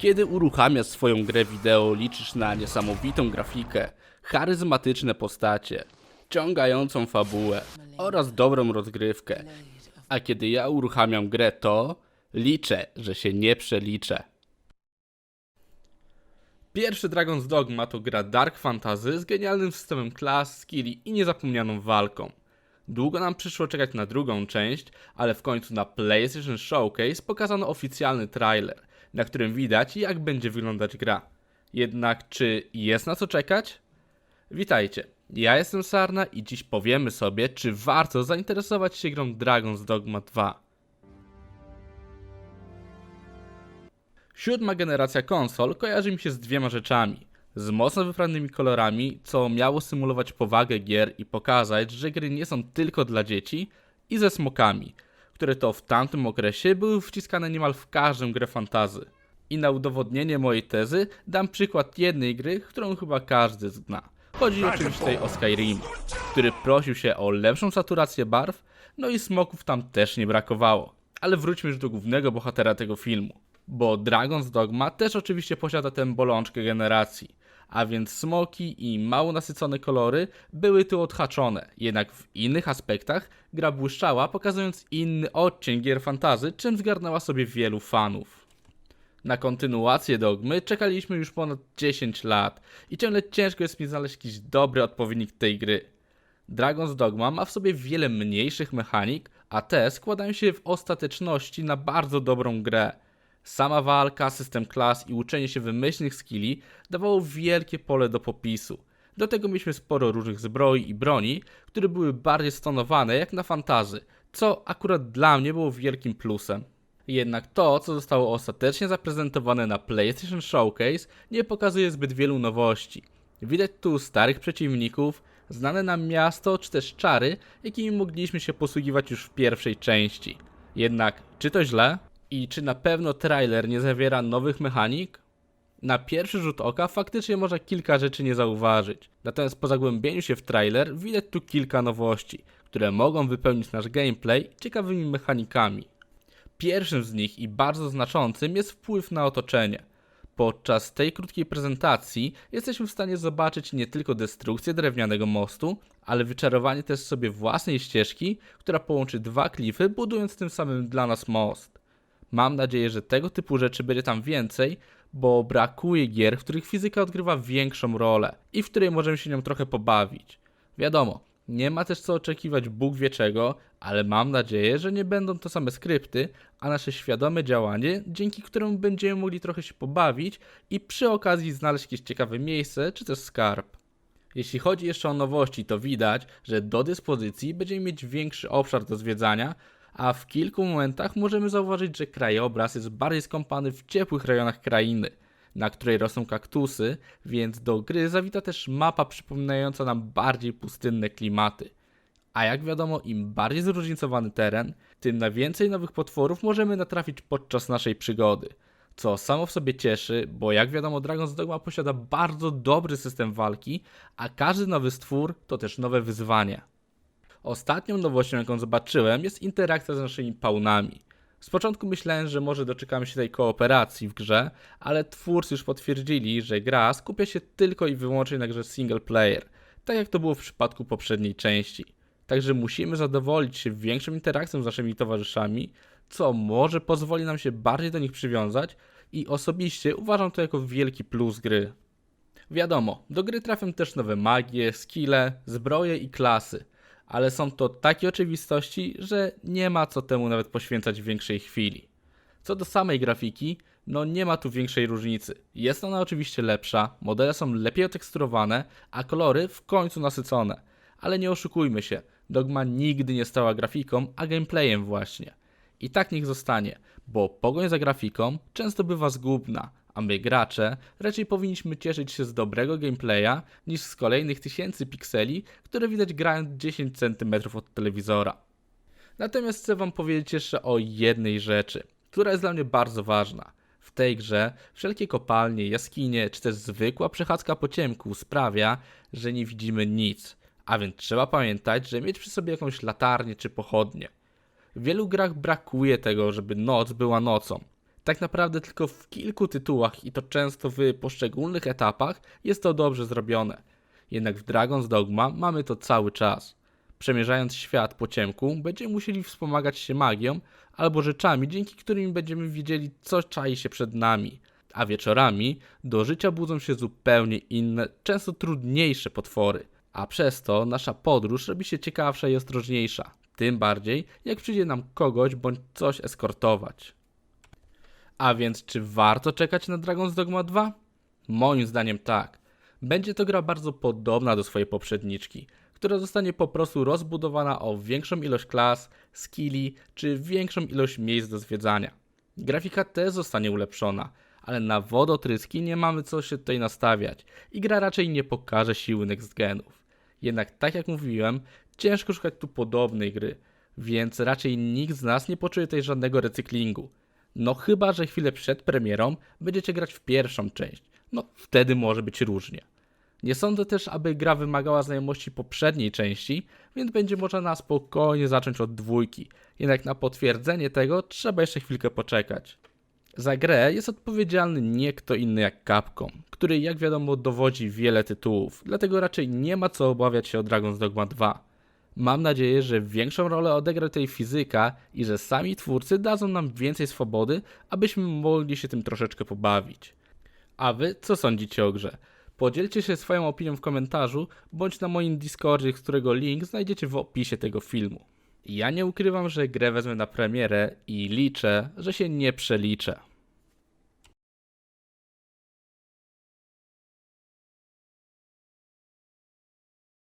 Kiedy uruchamiasz swoją grę wideo, liczysz na niesamowitą grafikę, charyzmatyczne postacie, ciągającą fabułę oraz dobrą rozgrywkę. A kiedy ja uruchamiam grę, to liczę, że się nie przeliczę. Pierwszy Dragon's Dogma to gra Dark Fantasy z genialnym systemem klas, skilli i niezapomnianą walką. Długo nam przyszło czekać na drugą część, ale w końcu na PlayStation Showcase pokazano oficjalny trailer, na którym widać jak będzie wyglądać gra. Jednak czy jest na co czekać? Witajcie, ja jestem Sarna i dziś powiemy sobie, czy warto zainteresować się grą Dragon's Dogma 2. Siódma generacja konsol kojarzy mi się z dwiema rzeczami. Z mocno wybranymi kolorami, co miało symulować powagę gier i pokazać, że gry nie są tylko dla dzieci, i ze smokami, które to w tamtym okresie były wciskane niemal w każdą grę fantazy. I na udowodnienie mojej tezy dam przykład jednej gry, którą chyba każdy zna. Chodzi oczywiście tutaj o Skyrim, który prosił się o lepszą saturację barw, no i smoków tam też nie brakowało. Ale wróćmy już do głównego bohatera tego filmu. Bo Dragon's Dogma też oczywiście posiada tę bolączkę generacji, a więc smoki i mało nasycone kolory były tu odhaczone, jednak w innych aspektach gra błyszczała, pokazując inny odcień gier fantazy, czym zgarnęła sobie wielu fanów. Na kontynuację Dogmy czekaliśmy już ponad 10 lat i ciągle ciężko jest mi znaleźć jakiś dobry odpowiednik tej gry. Dragon's Dogma ma w sobie wiele mniejszych mechanik, a te składają się w ostateczności na bardzo dobrą grę. Sama walka, system klas i uczenie się wymyślnych skilli dawało wielkie pole do popisu. Do tego mieliśmy sporo różnych zbroi i broni, które były bardziej stonowane jak na fantazy, co akurat dla mnie było wielkim plusem. Jednak to, co zostało ostatecznie zaprezentowane na PlayStation Showcase, nie pokazuje zbyt wielu nowości. Widać tu starych przeciwników, znane nam miasto czy też czary, jakimi mogliśmy się posługiwać już w pierwszej części. Jednak, czy to źle? I czy na pewno trailer nie zawiera nowych mechanik? Na pierwszy rzut oka faktycznie można kilka rzeczy nie zauważyć. Natomiast po zagłębieniu się w trailer widać tu kilka nowości, które mogą wypełnić nasz gameplay ciekawymi mechanikami. Pierwszym z nich i bardzo znaczącym jest wpływ na otoczenie. Podczas tej krótkiej prezentacji jesteśmy w stanie zobaczyć nie tylko destrukcję drewnianego mostu, ale wyczarowanie też sobie własnej ścieżki, która połączy dwa klify, budując tym samym dla nas most. Mam nadzieję, że tego typu rzeczy będzie tam więcej, bo brakuje gier, w których fizyka odgrywa większą rolę i w której możemy się nią trochę pobawić. Wiadomo, nie ma też co oczekiwać Bóg wie czego, ale mam nadzieję, że nie będą to same skrypty, a nasze świadome działanie, dzięki któremu będziemy mogli trochę się pobawić i przy okazji znaleźć jakieś ciekawe miejsce czy też skarb. Jeśli chodzi jeszcze o nowości, to widać, że do dyspozycji będziemy mieć większy obszar do zwiedzania, a w kilku momentach możemy zauważyć, że krajobraz jest bardziej skąpany w ciepłych rejonach krainy, na której rosną kaktusy, więc do gry zawita też mapa przypominająca nam bardziej pustynne klimaty. A jak wiadomo, im bardziej zróżnicowany teren, tym na więcej nowych potworów możemy natrafić podczas naszej przygody. Co samo w sobie cieszy, bo jak wiadomo, Dragon's Dogma posiada bardzo dobry system walki, a każdy nowy stwór to też nowe wyzwanie. Ostatnią nowością, jaką zobaczyłem, jest interakcja z naszymi paunami. Z początku myślałem, że może doczekamy się tej kooperacji w grze, ale twórcy już potwierdzili, że gra skupia się tylko i wyłącznie na grze single player, tak jak to było w przypadku poprzedniej części. Także musimy zadowolić się większą interakcją z naszymi towarzyszami, co może pozwoli nam się bardziej do nich przywiązać i osobiście uważam to jako wielki plus gry. Wiadomo, do gry trafią też nowe magie, skille, zbroje i klasy, ale są to takie oczywistości, że nie ma co temu nawet poświęcać większej chwili. Co do samej grafiki, no nie ma tu większej różnicy. Jest ona oczywiście lepsza, modele są lepiej oteksturowane, a kolory w końcu nasycone. Ale nie oszukujmy się, Dogma nigdy nie stała grafiką, a gameplayem właśnie. I tak niech zostanie, bo pogoń za grafiką często bywa zgubna, a my gracze raczej powinniśmy cieszyć się z dobrego gameplaya niż z kolejnych tysięcy pikseli, które widać grając 10 cm od telewizora. Natomiast chcę wam powiedzieć jeszcze o jednej rzeczy, która jest dla mnie bardzo ważna. W tej grze wszelkie kopalnie, jaskinie czy też zwykła przechadzka po ciemku sprawia, że nie widzimy nic. A więc trzeba pamiętać, że mieć przy sobie jakąś latarnię czy pochodnię. W wielu grach brakuje tego, żeby noc była nocą. Tak naprawdę tylko w kilku tytułach i to często w poszczególnych etapach jest to dobrze zrobione. Jednak w Dragon's Dogma mamy to cały czas. Przemierzając świat po ciemku, będziemy musieli wspomagać się magią albo rzeczami, dzięki którym będziemy wiedzieli, co czai się przed nami. A wieczorami do życia budzą się zupełnie inne, często trudniejsze potwory. A przez to nasza podróż robi się ciekawsza i ostrożniejsza. Tym bardziej, jak przyjdzie nam kogoś bądź coś eskortować. A więc czy warto czekać na Dragon's Dogma 2? Moim zdaniem tak. Będzie to gra bardzo podobna do swojej poprzedniczki, która zostanie po prostu rozbudowana o większą ilość klas, skilli czy większą ilość miejsc do zwiedzania. Grafika też zostanie ulepszona, ale na wodotryski nie mamy co się tutaj nastawiać i gra raczej nie pokaże siły next genów. Jednak tak jak mówiłem, ciężko szukać tu podobnej gry, więc raczej nikt z nas nie poczuje tutaj żadnego recyklingu. No chyba, że chwilę przed premierą będziecie grać w pierwszą część. No wtedy może być różnie. Nie sądzę też, aby gra wymagała znajomości poprzedniej części, więc będzie można na spokojnie zacząć od dwójki. Jednak na potwierdzenie tego trzeba jeszcze chwilkę poczekać. Za grę jest odpowiedzialny nie kto inny jak Capcom, który jak wiadomo dowodzi wiele tytułów, dlatego raczej nie ma co obawiać się o Dragon's Dogma 2. Mam nadzieję, że większą rolę odegra tutaj fizyka i że sami twórcy dadzą nam więcej swobody, abyśmy mogli się tym troszeczkę pobawić. A wy co sądzicie o grze? Podzielcie się swoją opinią w komentarzu bądź na moim Discordzie, którego link znajdziecie w opisie tego filmu. Ja nie ukrywam, że grę wezmę na premierę i liczę, że się nie przeliczę.